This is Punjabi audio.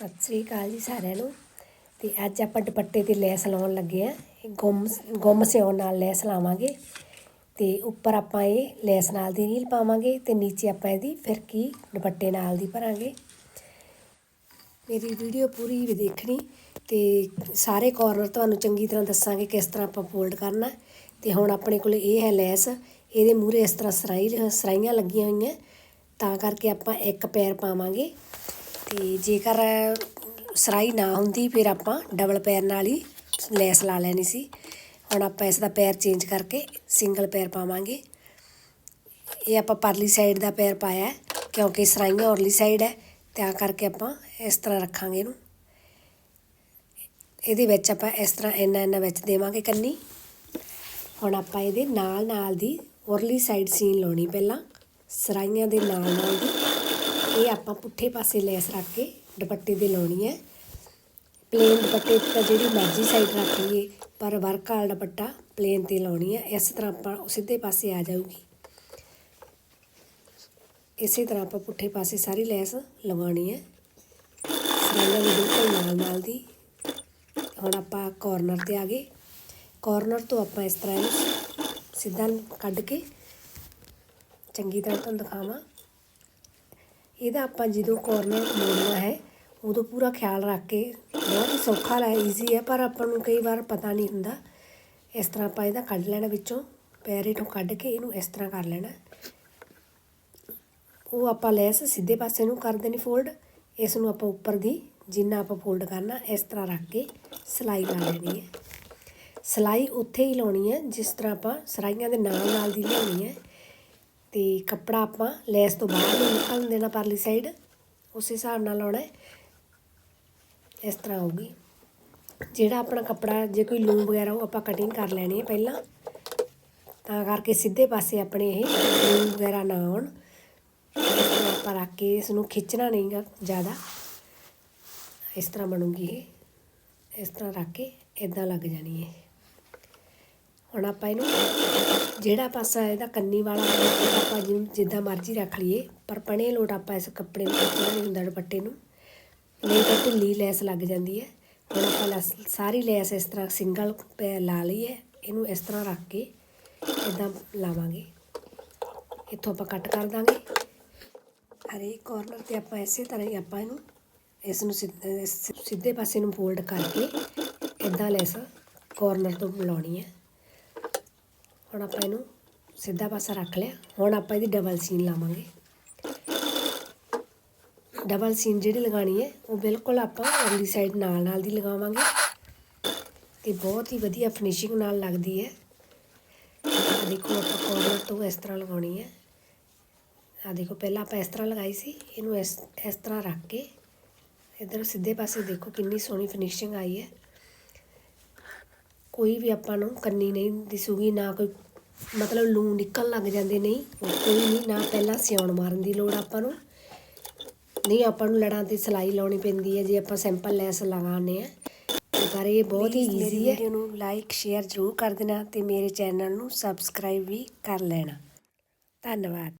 ਸਤਿ ਸ੍ਰੀ ਅਕਾਲ ਜੀ ਸਾਰਿਆਂ ਨੂੰ। ਤੇ ਅੱਜ ਆਪਾਂ ਦੁਪੱਟੇ ਤੇ ਲੈਸ ਲਾਉਣ ਲੱਗੇ ਆ ਗੁੰਮ ਗੁੰਮ ਸਿਉਣ ਨਾਲ ਲੈਸ ਲਾਵਾਂਗੇ। ਤੇ ਉੱਪਰ ਆਪਾਂ ਇਹ ਲੈਸ ਨਾਲ ਦੀ ਰੀਲ ਪਾਵਾਂਗੇ ਤੇ ਨੀਚੇ ਆਪਾਂ ਇਹਦੀ ਫਿਰਕੀ ਦੁਪੱਟੇ ਨਾਲ ਦੀ ਭਰਾਂਗੇ। ਮੇਰੀ ਵੀਡੀਓ ਪੂਰੀ ਵੀ ਦੇਖਣੀ ਤੇ ਸਾਰੇ ਕਾਰਨਰ ਤੁਹਾਨੂੰ ਚੰਗੀ ਤਰ੍ਹਾਂ ਦੱਸਾਂਗੇ ਕਿਸ ਤਰ੍ਹਾਂ ਆਪਾਂ ਫੋਲਡ ਕਰਨਾ। ਤੇ ਹੁਣ ਆਪਣੇ ਕੋਲ ਇਹ ਹੈ ਲੈਸ। ਇਹਦੇ ਮੂਹਰੇ ਇਸ ਤਰ੍ਹਾਂ ਸਰਾਈ, ਸਰਾਈਆਂ ਲੱਗੀਆਂ ਹੋਈਆਂ। ਤਾਂ ਕਰਕੇ ਆਪਾਂ ਇੱਕ ਪੈਰ ਪਾਵਾਂਗੇ। ਤੇ ਜੇਕਰ ਸਰਾਈ ਨਾ ਹੁੰਦੀ, ਫਿਰ ਆਪਾਂ ਡਬਲ ਪੈਰ ਨਾਲ ਹੀ ਲੈਸ ਲਾ ਲੈਣੀ ਸੀ। ਹੁਣ ਆਪਾਂ ਇਸ ਦਾ ਪੈਰ ਚੇਂਜ ਕਰਕੇ ਸਿੰਗਲ ਪੈਰ ਪਾਵਾਂਗੇ। ਇਹ ਆਪਾਂ ਪਰਲੀ ਸਾਈਡ ਦਾ ਪੈਰ ਪਾਇਆ ਕਿਉਂਕਿ ਸਰਾਈਆਂ ਔਰਲੀ ਸਾਈਡ ਹੈ, ਤਾਂ ਕਰਕੇ ਆਪਾਂ ਇਸ ਤਰ੍ਹਾਂ ਰੱਖਾਂਗੇ ਇਹਨੂੰ। ਇਹਦੇ ਵਿੱਚ ਆਪਾਂ ਇਸ ਤਰ੍ਹਾਂ ਇੰਨਾ ਇੰਨਾ ਵਿੱਚ ਦੇਵਾਂਗੇ ਕੰਨੀ। ਹੁਣ ਆਪਾਂ ਇਹਦੇ ਨਾਲ ਨਾਲ ਦੀ ਔਰਲੀ ਸਾਈਡ ਸੀਨ ਲਾਉਣੀ ਪਹਿਲਾਂ, ਸਰਾਈਆਂ ਦੇ ਨਾਲ ਨਾਲ ਦੀ। ਇਹ ਆਪਾਂ ਪੁੱਠੇ ਪਾਸੇ ਲੈਸ ਰੱਖ ਕੇ ਦੁਪੱਟੇ ਦੇ ਲਾਉਣੀ ਹੈ। ਪਲੇਨ ਦੁਪੱਟੇ ਤਾਂ ਜਿਹੜੀ ਮਰਜ਼ੀ ਸਾਈਡ ਰੱਖ ਲਈਏ, ਪਰ ਵਰਕ ਵਾਲਾ ਦੁਪੱਟਾ ਪਲੇਨ ਤੇ ਲਾਉਣੀ ਹੈ। ਇਸ ਤਰ੍ਹਾਂ ਆਪਾਂ ਉਹ ਸਿੱਧੇ ਪਾਸੇ ਆ ਜਾਊਗੀ। ਇਸੇ ਤਰ੍ਹਾਂ ਆਪਾਂ ਪੁੱਠੇ ਪਾਸੇ ਸਾਰੀ ਲੈਸ ਲਵਾਉਣੀ ਹੈ। ਸਰਾਈਆਂ ਦੇ ਬਿਲਕੁਲ ਨਾਲ ਨਾਲ ਦੀ। ਹੁਣ ਆਪਾਂ ਕੋਰਨਰ ਤੇ ਆ ਗਏ। ਕੋਰਨਰ ਤੋਂ ਆਪਾਂ ਇਸ ਤਰ੍ਹਾਂ ਇਹਨੂੰ ਸਿੱਧਾ ਕੱਢ ਕੇ ਚੰਗੀ ਤਰ੍ਹਾਂ ਤੁਹਾਨੂੰ ਦਿਖਾਵਾਂ। ਇਹਦਾ ਆਪਾਂ ਜਦੋਂ ਕੋਰਨਰ ਮੋੜਨਾ ਹੈ, ਉਦੋਂ ਪੂਰਾ ਖਿਆਲ ਰੱਖ ਕੇ ਬਹੁਤ ਹੀ ਸੌਖਾ ਹੈ ਈਜ਼ੀ ਹੈ, ਪਰ ਆਪਾਂ ਨੂੰ ਕਈ ਵਾਰ ਪਤਾ ਨਹੀਂ ਹੁੰਦਾ। ਇਸ ਤਰ੍ਹਾਂ ਆਪਾਂ ਇਹਦਾ ਕੱਢ ਲੈਣਾ ਵਿੱਚੋਂ, ਪੈਰੇ ਤੋਂ ਕੱਢ ਕੇ ਇਹਨੂੰ ਇਸ ਤਰ੍ਹਾਂ ਕਰ ਲੈਣਾ। ਉਹ ਆਪਾਂ ਲੈਸ ਸਿੱਧੇ ਪਾਸੇ ਨੂੰ ਕਰ ਦੇਣੀ ਫੋਲਡ ਇਸ ਨੂੰ ਆਪਾਂ ਉੱਪਰ ਦੀ ਜਿੰਨਾ ਆਪਾਂ ਫੋਲਡ ਕਰਨਾ, ਇਸ ਤਰ੍ਹਾਂ ਰੱਖ ਕੇ ਸਿਲਾਈ ਲਾ ਲੈਣੀ ਹੈ। ਸਿਲਾਈ ਉੱਥੇ ਹੀ ਲਾਉਣੀ ਹੈ, ਜਿਸ ਤਰ੍ਹਾਂ ਆਪਾਂ ਸਰਾਈਆਂ ਦੇ ਨਾਲ ਨਾਲ ਦੀ ਲਾਉਣੀ ਹੈ। ਤੇ ਕੱਪੜਾ ਆਪਾਂ ਲੈਸ ਤੋਂ ਬਾਹਰ ਨਹੀਂ ਨਿਕਲਣ ਦੇਣਾ ਪਰਲੀ ਸਾਈਡ ਉਸ ਹਿਸਾਬ ਨਾਲ ਲਾਉਣਾ ਇਸ ਤਰ੍ਹਾਂ ਹੋਊਗੀ। ਜਿਹੜਾ ਆਪਣਾ ਕੱਪੜਾ, ਜੇ ਕੋਈ ਲੂਮ ਵਗੈਰਾ ਉਹ ਆਪਾਂ ਕਟਿੰਗ ਕਰ ਲੈਣੀ ਹੈ ਪਹਿਲਾਂ। ਤਾਂ ਕਰਕੇ ਸਿੱਧੇ ਪਾਸੇ ਆਪਣੇ ਇਹ ਲੂਮ ਵਗੈਰਾ ਨਾ ਆਉਣ। ਆਪਾਂ ਰੱਖ ਕੇ ਇਸ ਨੂੰ ਖਿੱਚਣਾ ਨਹੀਂਗਾ ਜ਼ਿਆਦਾ। ਇਸ ਤਰ੍ਹਾਂ ਬਣੂਗੀ ਇਹ। ਇਸ ਤਰ੍ਹਾਂ ਰੱਖ ਕੇ ਇਦਾਂ ਲੱਗ ਜਾਣੀ ਹੈ। ਹੁਣ ਆਪਾਂ ਇਹਨੂੰ ਜਿਹੜਾ ਪਾਸਾ ਇਹਦਾ ਕੰਨੀ ਵਾਲਾ ਆਪਾਂ ਜਿਵੇਂ ਜਿੱਦਾਂ ਮਰਜ਼ੀ ਰੱਖ ਲਈਏ, ਪਰ ਪਣੇ ਲੋਟ ਆਪਾਂ ਇਸ ਕੱਪੜੇ ਨੂੰ ਕੱਟਣਾ ਨਹੀਂ ਹੁੰਦਾ ਦੁਪੱਟੇ ਨੂੰ। ਨਹੀਂ ਤਾਂ ਢਿੱਲੀ ਲੈਸ ਲੱਗ ਜਾਂਦੀ ਹੈ। ਹੁਣ ਆਪਾਂ ਲੈਸ ਸਾਰੀ ਲੈਸ ਇਸ ਤਰ੍ਹਾਂ ਸਿੰਗਲ ਪੈ ਲਾ ਲਈ ਹੈ। ਇਹਨੂੰ ਇਸ ਤਰ੍ਹਾਂ ਰੱਖ ਕੇ ਇਦਾਂ ਲਾਵਾਂਗੇ। ਇੱਥੋਂ ਆਪਾਂ ਕੱਟ ਕਰ ਦਾਂਗੇ। ਹਰੇਕ ਕਾਰਨਰ ਤੇ ਆਪਾਂ ਇਸੇ ਤਰ੍ਹਾਂ ਹੀ ਆਪਾਂ ਇਹਨੂੰ ਇਸ ਨੂੰ ਸਿੱਧੇ ਸਿੱਧੇ ਪਾਸੇ ਨੂੰ ਫੋਲਡ ਕਰਕੇ ਇਦਾਂ ਲੈਸ ਕਾਰਨਰ ਤੋਂ ਬੁਲਾਉਣੀ ਹੈ। ਹੁਣ ਆਪਾਂ ਇਹਨੂੰ ਸਿੱਧਾ ਪਾਸਾ ਰੱਖ ਲਿਆ। ਹੁਣ ਆਪਾਂ ਇਹਦੀ ਡਬਲ ਸੀਨ ਲਾਵਾਂਗੇ। ਡਬਲ ਸੀਨ ਜਿਹੜੀ ਲਗਾਣੀ ਹੈ, ਉਹ ਬਿਲਕੁਲ ਆਪਾਂ ਅਗਲੀ ਸਾਈਡ ਨਾਲ ਨਾਲ ਦੀ ਲਗਾਵਾਂਗੇ। ਤੇ ਬਹੁਤ ਹੀ ਵਧੀਆ ਫਿਨਿਸ਼ਿੰਗ ਨਾਲ ਲੱਗਦੀ ਹੈ। ਆਹ ਦੇਖੋ ਆਪਾਂ ਕਾਰਨਰ ਤੋਂ ਇਸ ਤਰ੍ਹਾਂ ਲਗਾਉਣੀ ਹੈ। ਆ ਦੇਖੋ, ਪਹਿਲਾਂ ਆਪਾਂ ਇਸ ਤਰ੍ਹਾਂ ਲਗਾਈ ਸੀ, ਇਹਨੂੰ ਇਸ ਇਸ ਤਰ੍ਹਾਂ ਰੱਖ ਕੇ। ਇਧਰ ਸਿੱਧੇ ਪਾਸੇ ਦੇਖੋ ਕਿੰਨੀ ਸੋਹਣੀ ਫਿਨਿਸ਼ਿੰਗ ਆਈ ਹੈ। ਕੋਈ ਵੀ ਆਪਾਂ ਨੂੰ ਕੰਨੀ ਨਹੀਂ ਦਿਸੂਗੀ ਨਾ ਕੋਈ ਮਤਲਬ ਲੂੰ ਨਿਕਲ ਲੱਗ ਜਾਂਦੇ ਨਹੀਂ ਕੋਈ ਨਹੀਂ ਨਾ ਪਹਿਲਾਂ ਸਿਉਣ ਮਾਰਨ ਦੀ ਲੋੜ ਆਪਾਂ ਨੂੰ। ਨਹੀਂ ਆਪਾਂ ਨੂੰ ਲੜਾਂ ਤੇ ਸਿਲਾਈ ਲਾਉਣੀ ਪੈਂਦੀ ਹੈ ਜੇ ਆਪਾਂ ਸਿੰਪਲ ਲੈਸ ਲਗਾਉਂਦੇ ਆ ਪਰ ਇਹ ਬਹੁਤ ਹੀ ਈਜ਼ੀ ਹੈ। ਵੀਡੀਓ ਨੂੰ ਲਾਈਕ ਸ਼ੇਅਰ ਜ਼ਰੂਰ ਕਰ ਦੇਣਾ ਤੇ ਮੇਰੇ ਚੈਨਲ ਨੂੰ ਸਬਸਕ੍ਰਾਈਬ ਵੀ ਕਰ ਲੈਣਾ। ਧੰਨਵਾਦ।